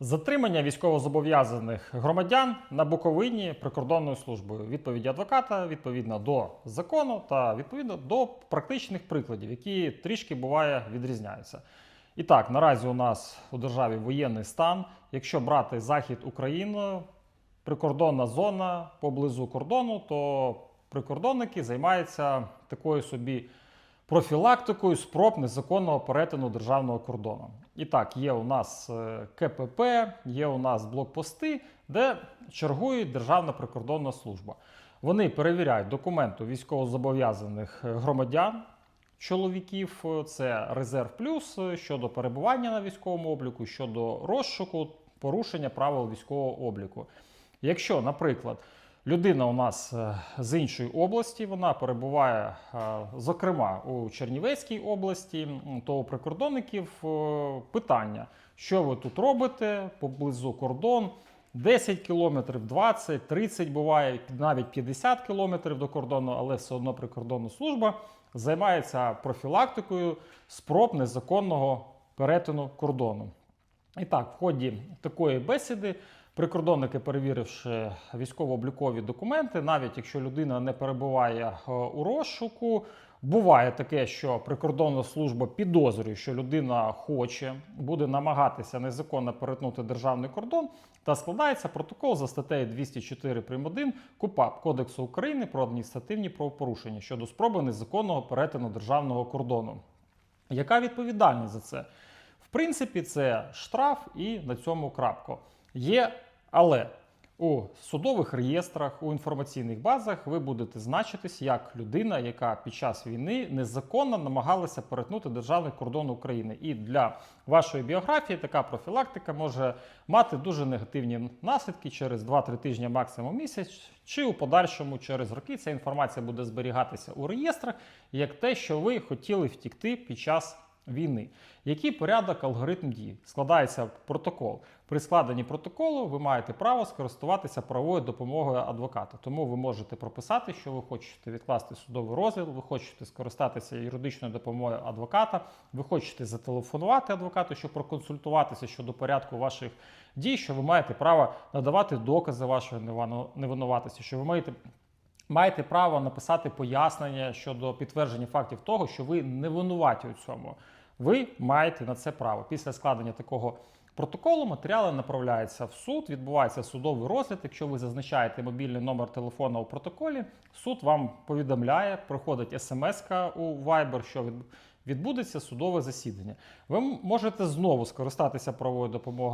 Затримання військовозобов'язаних громадян на Буковині прикордонною службою. Відповіді адвоката відповідно до закону та відповідно до практичних прикладів, які трішки буває відрізняються. І так, наразі у нас у державі воєнний стан. Якщо брати захід України, прикордонна зона поблизу кордону, то прикордонники займаються такою собі профілактикою спроб незаконного перетину державного кордону. І так, є у нас е, КПП, є у нас блокпости, де чергує Державна прикордонна служба. Вони перевіряють документи військовозобов'язаних е, громадян, чоловіків, е, це резерв плюс щодо перебування на військовому обліку, щодо розшуку, порушення правил військового обліку. Якщо, наприклад, людина у нас е, з іншої області, вона перебуває, е, зокрема, у Чернівецькій області, то у прикордонників е, питання, що ви тут робите поблизу кордон. 10 кілометрів, 20, 30 буває, навіть 50 кілометрів до кордону, але все одно прикордонна служба займається профілактикою спроб незаконного перетину кордону. І так, в ході такої бесіди прикордонники, перевіривши військово-облікові документи, навіть якщо людина не перебуває е, у розшуку, буває таке, що прикордонна служба підозрює, що людина хоче, буде намагатися незаконно перетнути державний кордон, та складається протокол за статтею 204 прим. 1 КУПАП Кодексу України про адміністративні правопорушення щодо спроби незаконного перетину державного кордону. Яка відповідальність за це? В принципі, це штраф і на цьому крапко. Є, але у судових реєстрах, у інформаційних базах ви будете значитись як людина, яка під час війни незаконно намагалася перетнути державний кордон України. І для вашої біографії така профілактика може мати дуже негативні наслідки через 2-3 тижні, максимум місяць, чи у подальшому через роки ця інформація буде зберігатися у реєстрах як те, що ви хотіли втікти під час війни. Який порядок алгоритм дій? Складається протокол. При складенні протоколу ви маєте право скористуватися правовою допомогою адвоката. Тому ви можете прописати, що ви хочете відкласти судовий розгляд, ви хочете скористатися юридичною допомогою адвоката, ви хочете зателефонувати адвокату, щоб проконсультуватися щодо порядку ваших дій, що ви маєте право надавати докази вашої невинуватості, що ви маєте маєте право написати пояснення щодо підтвердження фактів того, що ви не винуваті у цьому. Ви маєте на це право. Після складення такого протоколу матеріали направляються в суд, відбувається судовий розгляд. Якщо ви зазначаєте мобільний номер телефона у протоколі, суд вам повідомляє, проходить смс у Viber, що від- відбудеться судове засідання. Ви можете знову скористатися правовою допомогою